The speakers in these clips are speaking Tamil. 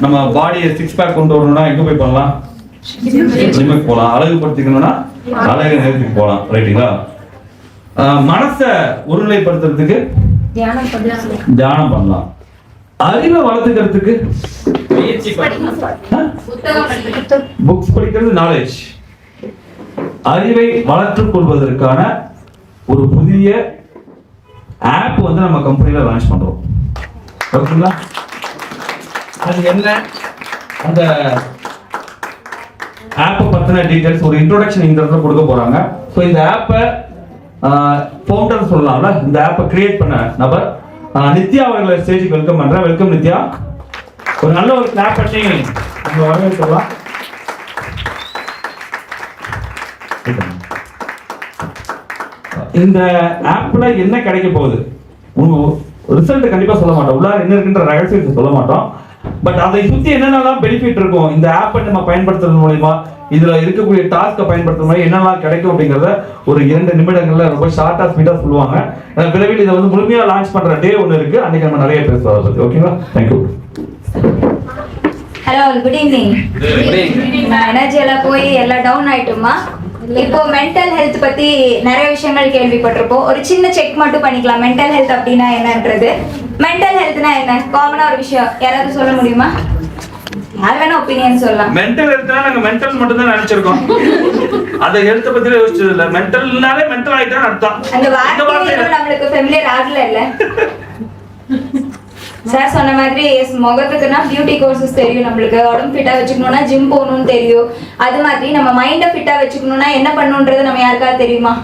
நம்ம பாடியை சிக்ஸ் பேக் கொண்டு வரணும்னா எங்க போய் பண்ணலாம்? ஜிம்முக்கு போகலாம் அழகுபடுத்திக்கணும்னா அழகு நேரத்துக்கு போகலாம் ரைட்டுங்களா ஆஹ் மனசை ஒருநிலைப்படுத்துறதுக்கு தியானம் பண்ணலாம். அறிவை வளர்த்துக்கிறதுக்கு புக்ஸ் படிக்கிறது நாலேஜ் அறிவை வளர்த்துக் கொள்வதற்கான ஒரு புதிய ஆப் வந்து நம்ம கம்பெனில லான்ச் பண்றோம். ஓகேங்களா அது என்ன? அந்த ஆப்பை பத்தின டீட்டெயில்ஸ் ஒரு இன்ட்ரோடக்ஷன் இந்த இடத்துல கொடுக்க போறாங்க. ஸோ இந்த ஆப்பை ஃபவுண்டர் சொல்லலாம்ல. இந்த ஆப்பை கிரியேட் பண்ண நபர் நித்யா அவர்களை ஸ்டேஜுக்கு வெல்கம் பண்ணுறேன் வெல்கம் நித்யா. ஒரு நல்ல ஒரு கிளாப் பண்ணி உங்க வரவேற்கலாம். இந்த ஆப்பில் என்ன கிடைக்க போகுது? ரிசல்ட் கண்டிப்பாக சொல்ல மாட்டோம். உள்ளார என்ன இருக்குன்ற ரகசியத்தை சொல்ல மாட்டோம். பட் அதை சுத்தி என்னென்னலாம் பெனிஃபிட் இருக்கும் இந்த ஆப்பை நம்ம பயன்படுத்துறது மூலியமா இதுல இருக்கக்கூடிய டாஸ்க்கை பயன்படுத்துறது மூலம் என்னெல்லாம் கிடைக்கும் அப்படிங்கறத ஒரு இரண்டு நிமிடங்கள்ல ரொம்ப ஷார்ட்டா ஸ்பீடா சொல்லுவாங்க. ஏன்னா விரைவில் இதை வந்து முழுமையா லான்ச் பண்ற டே ஒன்று இருக்கு. அன்னைக்கு நம்ம நிறைய பேசுவோம் அதை ஓகேங்களா thank you hello good evening energy எல்லாம் போய் எல்லாம் டவுன் ஆயிட்டுமா? இப்போ மென்டல் ஹெல்த் பத்தி நிறைய விஷயங்கள் கேள்விப்பட்டிருப்போம். ஒரு சின்ன செக் மட்டும் பண்ணிக்கலாம். மென்டல் ஹெல்த் அப்படின்னா என்னன்றது? மென்டல் ஹெல்த்னா என்ன? காமனா ஒரு விஷயம். யாராவது சொல்ல முடியுமா? யார் வேணா ஒப்பீனியன் சொல்லலாம். மென்டல் ஹெல்த்னா நாங்க மென்டல் மட்டும் தான் நினைச்சிருக்கோம். அந்த ஹெல்த் பத்தி யோசிச்சது இல்ல. மென்டல்னாலே மென்டல் ஆயிட்டான்னு அர்த்தம். அந்த வார்த்தை நம்மளுக்கு ஃபெமிலியர் ஆகல இல்ல? சார் சொன்ன மாதிரி yes, முகத்துக்குன்னா பியூட்டி கோர்சஸ் தெரியும் நம்மளுக்கு. உடம்பு ஃபிட்டா வச்சுக்கணும்னா ஜிம் போகணும்னு தெரியும். அது மாதிரி நம்ம மைண்டை ஃபிட்டா வச்சுக்கணும்னா என்ன பண்ணணுன்றது நம்ம யாருக்காவது தெரியுமா?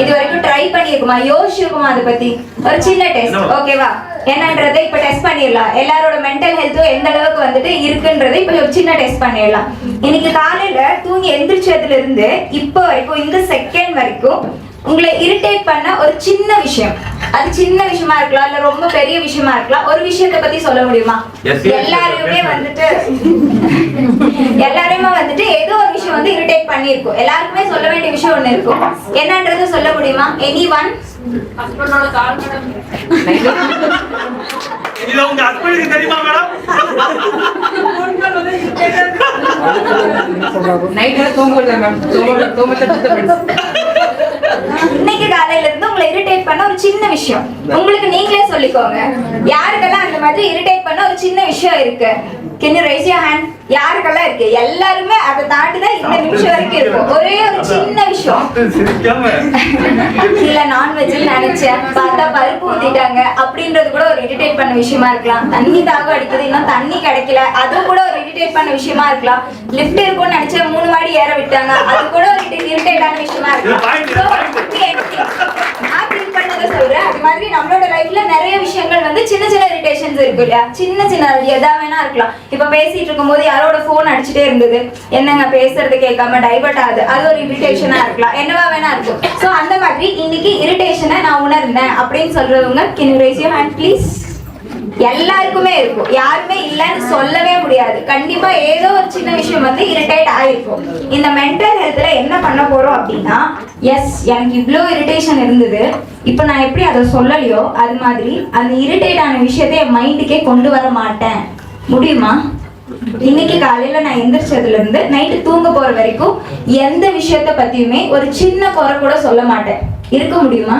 இது வரைக்கும் ட்ரை பண்ணிருக்குமா யோசிச்சிருக்குமா அதை பத்தி? ஒரு சின்ன டெஸ்ட்? ஓகேவா என்னன்றதை இப்ப டெஸ்ட் பண்ணிடலாம். எல்லாரோட மென்டல் ஹெல்த்தும் எந்த அளவுக்கு வந்துட்டு இருக்குன்றதை இப்ப ஒரு சின்ன டெஸ்ட் பண்ணிடலாம். இன்னைக்கு காலையில தூங்கி எந்திரிச்சதுல இருந்து இப்போ வரைக்கும் இந்த செகண்ட் வரைக்கும் உங்களை இரிட்டேட் பண்ண ஒரு சின்ன விஷயம். அது சின்ன விஷயமா இருக்கலாம் இல்ல ரொம்ப பெரிய விஷயமா இருக்கலாம். ஒரு விஷயத்தை பத்தி சொல்ல முடியுமா? எல்லாரையுமே. வந்துட்டு எல்லாரையுமே வந்துட்டு ஏதோ ஒரு விஷயம் வந்து இரிட்டேட் பண்ணியிருக்கும். எல்லாருக்குமே சொல்ல வேண்டிய விஷயம் ஒண்ணு இருக்கும். என்னன்றது சொல்ல முடியுமா? எனி ஒன் இது உங்க ஹஸ்பண்டுக்கு தெரியுமா மேடம் நைட்ல தூங்கல மேம் தூங்க தூங்க இன்னைக்கு காலையில இருந்து உங்களை இரிட்டேட் பண்ண ஒரு சின்ன விஷயம். உங்களுக்கு நீங்களே சொல்லிக்கோங்க. யாருக்கெல்லாம் அந்த மாதிரி இரிட்டேட் பண்ண ஒரு சின்ன விஷயம் இருக்கு? Can you raise your hand யாருக்கெல்லாம் இருக்கு? எல்லாருமே அதை தாண்டி தான் இந்த நிமிஷம் வரைக்கும் இருக்கும். ஒரே ஒரு சின்ன விஷயம். இல்ல நான்வெஜ் நினைச்சேன். பார்த்தா பருப்பு ஊத்திட்டாங்க. அப்படின்றது கூட ஒரு இரிட்டேட் பண்ண விஷயமா இருக்கலாம். தண்ணி தாகம் அடிக்குது. இன்னும் தண்ணி கிடைக்கல. அது கூட ஒரு இரிட்டேட் பண்ண விஷயமா இருக்கலாம். லிஃப்ட் இருக்கும்னு நினைச்சேன் மூணு மாடி ஏற விட்டாங்க. அது கூட ஒரு இரிட்டேட்டான விஷயமா இது point, இது இருக்கலாம் point. So, நான் feel பண்ணதை சொல்றேன் அது மாதிரி நம்மளோட லைஃப்ல நிறைய விஷயங்கள் வந்து சின்ன சின்ன இரிட்டேஷன்ஸ் இருக்கு இல்லையா? சின்ன சின்ன எதா வேணா இருக்கலாம். இப்ப பேசிட்டு இருக்கும்போது யாரோட போன் அடிச்சுட்டே இருந்தது? என்னங்க பேசுறது கேட்காம டைவர்ட் ஆகுது. அது ஒரு இரிட்டேஷனா இருக்கலாம். என்னவா வேணா இருக்கும். சோ அந்த மாதிரி இன்னைக்கு இரிட்டேஷனை நான் உணர்ந்தேன் அப்படின்னு சொல்றவங்க can you raise you hand please எல்லாருக்குமே இருக்கும். யாருமே இல்லைன்னு சொல்லவே முடியாது. கண்டிப்பா ஏதோ ஒரு சின்ன விஷயம் வந்து இரிட்டேட் ஆயிருக்கும். இந்த மென்டல் ஹெல்த்ல என்ன பண்ண போறோம் அப்படின்னா எஸ் எனக்கு இவ்வளோ இரிட்டேஷன் இருந்தது. இப்போ நான் எப்படி அதை சொல்லலையோ அது மாதிரி அந்த இரிட்டேட் ஆன விஷயத்தை என் மைண்டுக்கே கொண்டு வர மாட்டேன். முடியுமா? இன்னைக்கு காலையில நான் எந்திரிச்சதுல இருந்து நைட்டு தூங்க போற வரைக்கும் எந்த விஷயத்த பத்தியுமே ஒரு சின்ன குறை கூட சொல்ல மாட்டேன். இருக்க முடியுமா?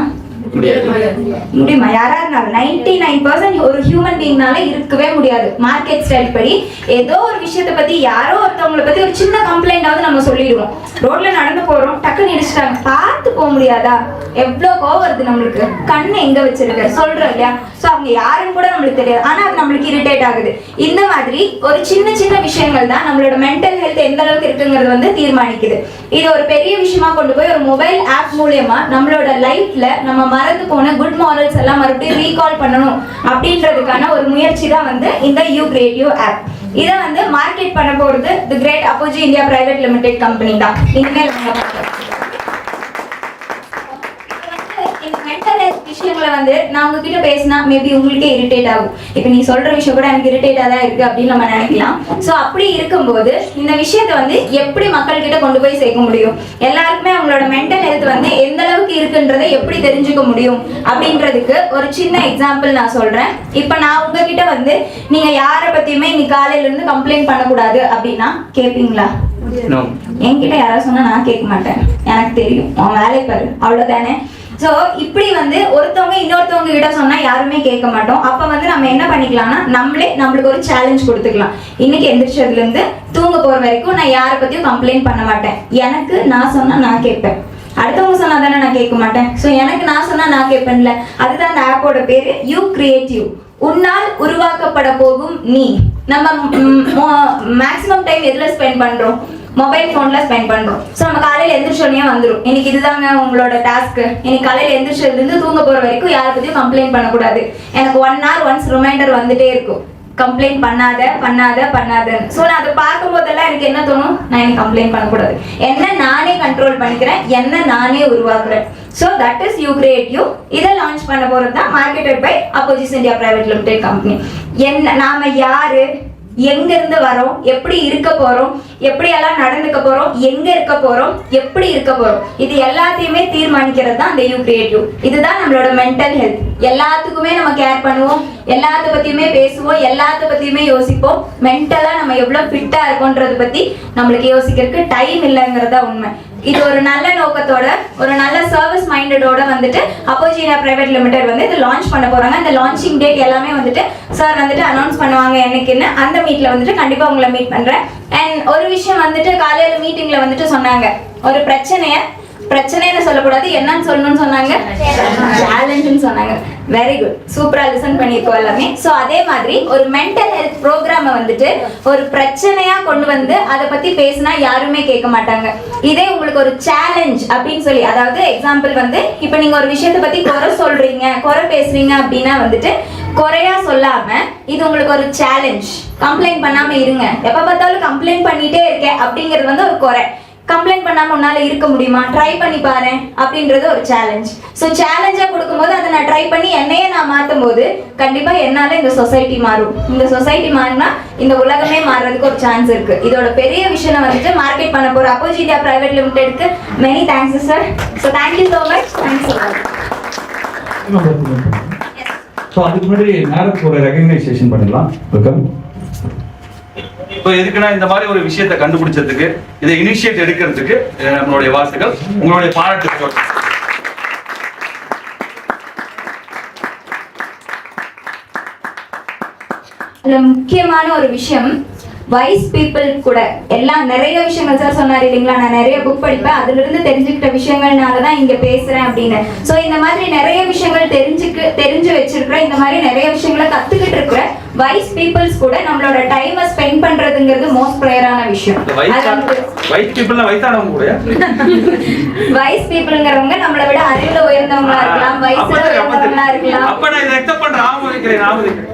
முடியுமா? யாரா இருந்தாலும் நைன்டி நைன் பர்சன்ட் ஒரு ஹியூமன் பீங்னால இருக்கவே முடியாது. மார்க்கெட் ஸ்டைல் படி ஏதோ ஒரு விஷயத்த பத்தி யாரோ ஒருத்தவங்கள பத்தி ஒரு சின்ன கம்ப்ளைண்டாவது நம்ம சொல்லிடுவோம். ரோட்ல நடந்து போறோம் டக்குன்னு இடிச்சிட்டாங்க. பார்த்து போக முடியாதா? எவ்வளவு கோவம் வருது நம்மளுக்கு. கண்ணு எங்க வச்சிருக்க? சொல்றோம் இல்லையா? சோ அவங்க யாருன்னு கூட நம்மளுக்கு தெரியாது. ஆனா அது நம்மளுக்கு இரிட்டேட் ஆகுது. இந்த மாதிரி ஒரு சின்ன சின்ன விஷயங்கள் தான் நம்மளோட மென்டல் ஹெல்த் எந்த அளவுக்கு இருக்குங்கிறது வந்து தீர்மானிக்குது. இது ஒரு பெரிய விஷயமா கொண்டு போய் ஒரு மொபைல் ஆப் மூலயமா நம்மளோட லைஃப்ல நம்ம மறந்து போன குட் மாரல்ஸ் எல்லாம் மறுபடியும் ரீகால் பண்ணணும் அப்படின்றதுக்கான ஒரு முயற்சி தான் வந்து இந்த யூ கிரியேட்டிவ் ஆப் இதை வந்து மார்க்கெட் பண்ண போறது the great Apogee India private limited company தான். இனிமேல் நாங்க பார்க்கலாம். இது வந்து இந்த மென்டல் ஹெல்த் விஷயங்களை வந்து நான் உங்ககிட்ட பேசினா மேபி உங்களுக்கே இரிட்டேட் ஆகும். இப்போ நீ சொல்ற விஷயம் கூட எனக்கு இரிட்டேட்டா தான் இருக்கு அப்படின்னு நம்ம நினைக்கலாம். ஸோ அப்படி இருக்கும்போது இந்த விஷயத்தை வந்து எப்படி மக்கள் கிட்ட கொண்டு போய் சேர்க்க முடியும்? எல்லாருக்குமே அவங்களோட மென்டல் ஹெல்த் வந்து எந்த அளவுக்கு இருக்குன்றதை எப்படி தெரிஞ்சுக்க முடியும்? அப்படின்றதுக்கு ஒரு சின்ன எக்ஸாம்பிள் நான் சொல்றேன். இப்போ நான் உங்ககிட்ட வந்து நீங்க யாரை பத்தியுமே இன்னைக்கு காலையில இருந்து கம்ப்ளைண்ட் பண்ணக்கூடாது அப்படின்னா கேட்பீங்களா. என்கிட்ட யாராவது சொன்னா நான் கேட்க மாட்டேன். எனக்கு தெரியும். உன் வேலை பாரு அவ்வளவுதானே? ஸோ இப்படி வந்து ஒருத்தவங்க இன்னொருத்தவங்க கிட்ட சொன்னா யாருமே கேட்க மாட்டோம். அப்ப வந்து நம்ம என்ன பண்ணிக்கலாம்னா நம்மளே நம்மளுக்கு ஒரு சேலஞ்ச் கொடுத்துக்கலாம். இன்னைக்கு எந்திரிச்சதுல இருந்து தூங்க போற வரைக்கும் நான் யாரை பத்தியும் கம்ப்ளைண்ட் பண்ண மாட்டேன். எனக்கு நான் சொன்னா நான் கேட்பேன். அடுத்தவங்க சொன்னா தானே நான் கேட்க மாட்டேன். ஸோ எனக்கு நான் சொன்னா நான் கேட்பேன்ல. அதுதான் அந்த ஆப்போட பேரு யூ கிரியேட்டிவ் உன்னால் உருவாக்கப்பட போகும் நீ. நம்ம மேக்ஸிமம் டைம் எதுல ஸ்பெண்ட் பண்றோம்? மொபைல் ஃபோனில் ஸ்பெண்ட் பண்ணுறோம் ஸோ நம்ம காலையில் எந்திரிச்சோடனே வந்துடும் இன்னைக்கு இதுதாங்க உங்களோட டாஸ்க்கு இன்னைக்கு காலையில் எந்திரிச்சதுலேருந்து தூங்க போகிற வரைக்கும் யாரை பற்றியும் கம்ப்ளைண்ட் பண்ணக்கூடாது. எனக்கு ஒன் ஹவர் ஒன்ஸ் ரிமைண்டர் வந்துட்டே இருக்கும். கம்ப்ளைண்ட் பண்ணாத பண்ணாத பண்ணாதன்னு. ஸோ நான் அதை பார்க்கும் போதெல்லாம் எனக்கு என்ன தோணும்? நான் எனக்கு கம்ப்ளைண்ட் பண்ணக்கூடாது. என்ன நானே கண்ட்ரோல் பண்ணிக்கிறேன் என்ன நானே உருவாக்குறேன். So that is you create you இதை லான்ச் பண்ண போகிறது தான் marketed by Apogees India private limited company என்ன நாம யாரு? எங்க இருந்து வரோம்? எப்படி இருக்க போறோம்? எப்படி எல்லாம் நடந்துக்க போறோம்? எங்க இருக்க போறோம்? எப்படி இருக்க போறோம்? இது எல்லாத்தையுமே தீர்மானிக்கிறது தான் அந்த யூ கிரியேட்டிவ் இதுதான் நம்மளோட மென்டல் ஹெல்த் எல்லாத்துக்குமே நம்ம கேர் பண்ணுவோம். எல்லாத்த பத்தியுமே பேசுவோம். எல்லாத்த பத்தியுமே யோசிப்போம். மென்டலா நம்ம எவ்வளவு ஃபிட்டா இருக்கோன்றத பத்தி நம்மளுக்கு யோசிக்கிறதுக்கு டைம் இல்லைங்கிறதா உண்மை. இது ஒரு நல்ல நோக்கத்தோட ஒரு நல்ல சர்வீஸ் மைண்டடோட வந்துட்டு அப்போஜினா பிரைவேட் லிமிடெட் வந்து இது லான்ச் பண்ண போறாங்க. இந்த லான்ச்சிங் டேட் எல்லாமே வந்துட்டு சார் வந்துட்டு அனௌன்ஸ் பண்ணுவாங்க என்னைக்குன்னு அந்த மீட்ல வந்துட்டு கண்டிப்பா உங்களை மீட் பண்றேன். அண்ட் ஒரு விஷயம் வந்துட்டு காலையில மீட்டிங்ல வந்துட்டு சொன்னாங்க. ஒரு பிரச்சனையை பிரச்சனைன்னு சொல்லக்கூடாது. என்னன்னு சொல்லணும்னு சொன்னாங்க. சேலஞ்சுன்னு சொன்னாங்க. வெரி குட் சூப்பரா லிசன் பண்ணியிருக்கோம் எல்லாமே. ஸோ அதே மாதிரி ஒரு மென்டல் ஹெல்த் ப்ரோக்ராமை வந்துட்டு ஒரு பிரச்சனையா கொண்டு வந்து அதை பத்தி பேசினா யாருமே கேட்க மாட்டாங்க. இதே உங்களுக்கு ஒரு சேலஞ்ச் அப்படின்னு சொல்லி அதாவது எக்ஸாம்பிள் வந்து இப்போ நீங்க ஒரு விஷயத்தை பத்தி குறை சொல்றீங்க குறை பேசுறீங்க அப்படின்னா வந்துட்டு குறையா சொல்லாம இது உங்களுக்கு ஒரு சேலஞ்ச் கம்ப்ளைண்ட் பண்ணாம இருங்க. எப்ப பார்த்தாலும் கம்ப்ளைண்ட் பண்ணிட்டே இருக்கேன் அப்படிங்கிறது வந்து ஒரு குறை. கம்ப்ளைண்ட் பண்ணாம உன்னால இருக்க முடியுமா? ட்ரை பண்ணி பாரு அப்படின்றது ஒரு சேலஞ்ச் ஸோ சேலஞ்சா கொடுக்கும்போது அதை நான் ட்ரை பண்ணி என்னையே நான் மாற்றும் போது கண்டிப்பா என்னால இந்த சொசைட்டி மாறும். இந்த சொசைட்டி மாறினா இந்த உலகமே மாறுறதுக்கு ஒரு சான்ஸ் இருக்கு. இதோட பெரிய விஷயம் வந்துட்டு மார்க்கெட் பண்ண போற அப்போஜிடியா பிரைவேட் லிமிடெட்க்கு many thanks sir so thank you so much thanks so அதுக்கு முன்னாடி மேடத்துக்கு ஒரு ரெகக்னைசேஷன் பண்ணிடலாம். வெல்கம் இப்போ எதுக்குன்னா இந்த மாதிரி ஒரு விஷயத்தை கண்டுபிடிச்சதுக்கு இதை இனிஷியேட் எடுக்கிறதுக்கு நம்மளுடைய வாழ்த்துக்கள். உங்களுடைய பாராட்டுகள் முக்கியமான ஒரு விஷயம் வைஸ் பீப்புள் கூட. எல்லாம் நிறைய விஷயங்கள் சார் சொன்னார் இல்லைங்களா? நான் நிறைய புக் படிப்பேன். அதுல இருந்து தெரிஞ்சுக்கிட்ட விஷயங்கள்னால தான் இங்க பேசுறேன் அப்படின்னு. ஸோ இந்த மாதிரி நிறைய விஷயங்கள் தெரிஞ்சுக்க தெரிஞ்சு வச்சிருக்கிறேன். இந்த மாதிரி நிறைய விஷயங்களை கத்துக்கிட்டு இருக்கிறேன். வைஸ் பீப்புள்ஸ் கூட நம்மளோட டைமை ஸ்பெண்ட் பண்றதுங்கிறது மோஸ்ட் ப்ரேயரான விஷயம். வைட் பீப்புள்னா வயசானவங்க கூட. வைஸ் பீப்புள்ங்கிறவங்க நம்மளை விட அறிவுல உயர்ந்தவங்களா இருக்கலாம் வயசுல. உயர்ந்தவங்களா இருக்கலாம். அப்ப நான் இதை அக்செப்ட் பண்றேன் ஆமோதிக்கிறேன் ஆமோதிக்கிறேன் So,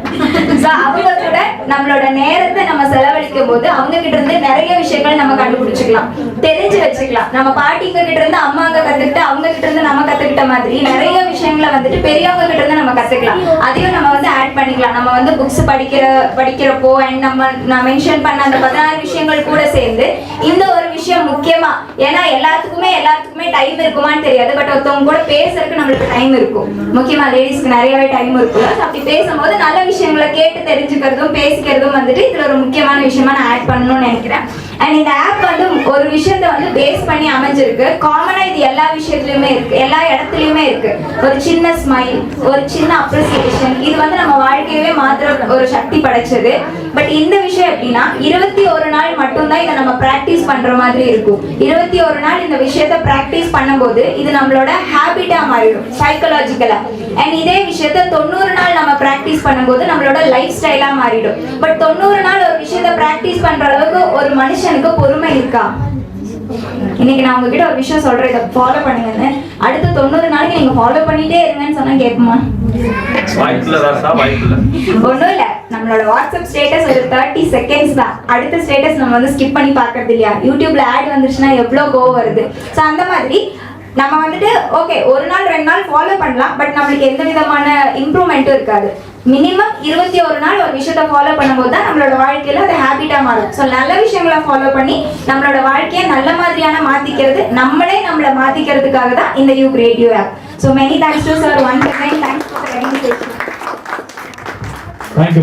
அவங்க கூட நம்மளோட நேரத்தை நம்ம செலவழிக்கும் போது அவங்க கிட்ட இருந்து நிறைய விஷயங்கள் நம்ம கண்டுபிடிச்சுக்கலாம். தெரிஞ்சு வச்சுக்கலாம். நம்ம பாட்டிங்க கிட்ட இருந்து அம்மாங்க கத்துக்கிட்டு அவங்க கிட்ட இருந்து நம்ம கத்துக்கிட்ட மாதிரி நிறைய விஷயங்களை வந்துட்டு பெரியவங்க கிட்ட இருந்து நம்ம கத்துக்கலாம். அதையும் நம்ம வந்து ஆட் பண்ணிக்கலாம். நம்ம வந்து புக்ஸ் படிக்கிற படிக்கிறப்போ அண்ட் நம்ம நான் மென்ஷன் பண்ண அந்த பதினாறு விஷயங்கள் கூட சேர்ந்து இந்த ஒரு விஷயம் முக்கியமா ஏன்னா எல்லாத்துக்குமே எல்லாத்துக்குமே டைம் இருக்குமான்னு தெரியாது. பட் ஒருத்தவங்க கூட பேசுறதுக்கு நம்மளுக்கு டைம் இருக்கும். முக்கியமா லேடிஸ்க்கு நிறையவே டைம் இருக்கும். அப்படி பேசும்போது நல்ல விஷயம் விஷயங்களை கேட்டு தெரிஞ்சுக்கிறதும் பேசிக்கிறதும் வந்துட்டு இதுல ஒரு முக்கியமான விஷயமா நான் ஆட் பண்ணணும்னு நினைக்கிறேன். அண்ட் இந்த ஆப் வந்து ஒரு விஷயத்த வந்து பேஸ் பண்ணி அமைஞ்சிருக்கு. காமனா இது எல்லா விஷயத்துலயுமே இருக்கு. எல்லா இடத்துலயுமே இருக்கு. ஒரு சின்ன ஸ்மைல் ஒரு சின்ன அப்ரிசியேஷன் இது வந்து நம்ம வாழ்க்கையவே மாத்திர ஒரு சக்தி படைச்சது. பட் இந்த விஷயம் எப்படின்னா இருபத்தி ஒரு நாள் மட்டும்தான் இதை நம்ம ப்ராக்டிஸ் பண்ற மாதிரி இருக்கும். இருபத்தி ஒரு நாள் இந்த விஷயத்த ப்ராக்டிஸ் பண்ணும்போது இது நம்மளோட ஹேபிட்டா மாறிடும் சைக்கலாஜிக்கலா அண்ட் இதே விஷயத்த தொண்ணூறு நாள் நம்ம ப்ராக்டிஸ் பண்ணும்போது நம்மளோட லைஃப் ஸ்டைலா மாறிடும். பட் தொண்ணூறு நாள் ஒரு விஷயத்த ப்ராக்டிஸ் பண்ற அளவுக்கு ஒரு மனுஷனுக்கு பொறுமை இருக்கா? இன்னைக்கு நான் உங்ககிட்ட ஒரு விஷயம் சொல்றேன் இதை ஃபாலோ பண்ணுங்கன்னு. அடுத்த தொண்ணூறு நாளைக்கு நீங்க ஃபாலோ பண்ணிட்டே இருங்கன்னு சொன்னா கேட்குமா வாய்ப்பில்ல ராசா வாய்ப்பில்ல ஒண்ணும் இல்ல நம்மளோட வாட்ஸ்அப் ஸ்டேட்டஸ் ஒரு தேர்ட்டி செகண்ட்ஸ் தான். அடுத்த ஸ்டேட்டஸ் நம்ம வந்து ஸ்கிப் பண்ணி பார்க்கறது இல்லையா? யூடியூப்ல ஆட் வந்துருச்சுன்னா எவ்வளோ கோவம் வருது? ஸோ அந்த மாதிரி நம்ம வந்துட்டு ஓகே ஒரு நாள் ரெண்டு நாள் ஃபாலோ பண்ணலாம் பட் நம்மளுக்கு எந்த விதமான இம்ப்ரூவ்மெண்ட்டும் இருக்காது. மினிமம் இருபத்தி ஒரு நாள் ஒரு விஷயத்த ஃபாலோ பண்ணும்போது தான் நம்மளோட வாழ்க்கையில் அது ஹேபிட்டா மாறும். ஸோ நல்ல விஷயங்களை ஃபாலோ பண்ணி நம்மளோட வாழ்க்கையை நல்ல மாதிரியான மாத்திக்கிறது நம்மளே நம்மளை மாற்றிக்கிறதுக்காக தான் இந்த you creative app so many thanks to sir one second thanks for thank you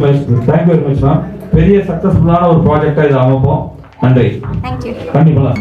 thank you very much ma'am பெரிய சக்சஸ்ஃபுல்லான ஒரு ப்ராஜெக்டா இது அமைப்போம். நன்றி. தேங்க்யூ கண்டிப்பா.